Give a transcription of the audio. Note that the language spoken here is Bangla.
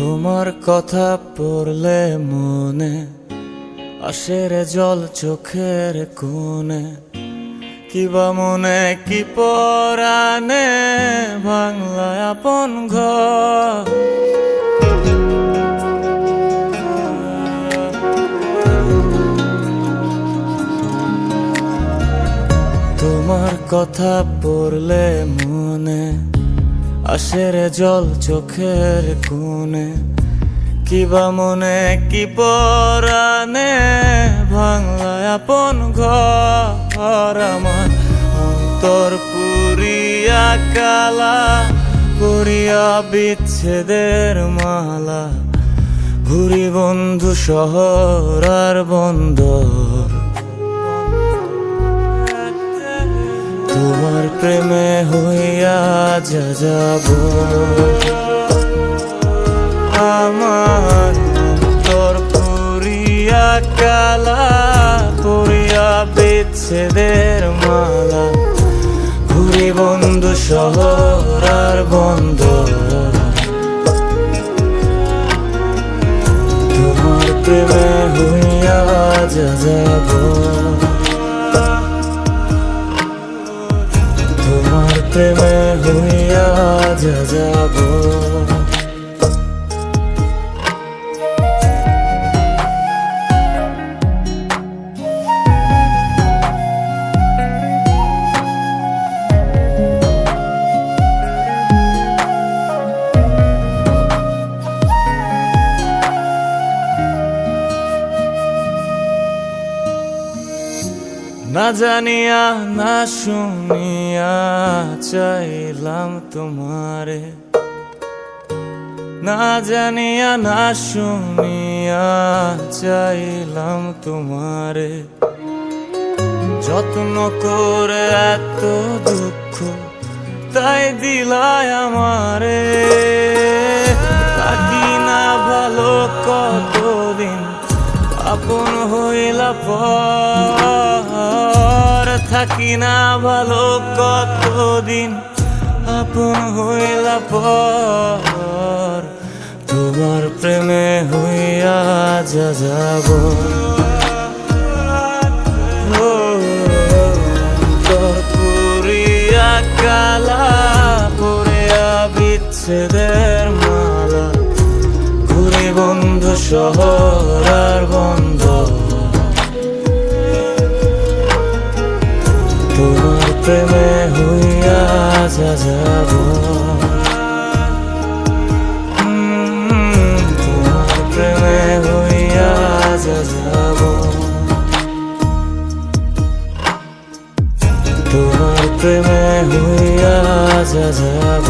তোমার কথা পড়লে মনে আসেরে জল চোখের কোণে। কিবা মনে, কি পরানে বাংলা আপন ঘর। তোমার কথা পড়লে মনে আসে রে জল চোখের কোণে, কিবা মনে, কি পরানে বাংলা আপন ঘর আমার। অন্তর পুরিয়া কালা, করিয়া বিচ্ছেদের মালা। ঘুরি বন্ধু শহর আর বন্দর। তোমার প্রেমে যা যাব আমার অন্তর পুরিয়া কালা পুরিয়া বিচ্ছেদের মালা। ঘুরি বন্ধু শহর আর বন্ধ তোমার প্রেমে হইয়া যা যাব তোমার প্রেমে হইয়া যা না জানিয়া, না শুনিয়া চাইলাম তোমারে। না জানিয়া, না শুনিয়া চাইলাম তোমারে। যত্ন করে এত দুঃখ, তাই দিলায় আমারে। থাকি না ভালো কতদিন, আপন হইলা পর। থাকি না ভালো কতদিন? আপন হইলা পর তোমার প্রেমে হইয়া যা যাব। পুরিয়া বিচ্ছেদের মালা। ঘুরে বন্ধু শহর তোমার প্রেমে হইয়া যা যাব তোমার প্রেমে হইয়া যা যাব তোমার প্রেমে হইয়া যাব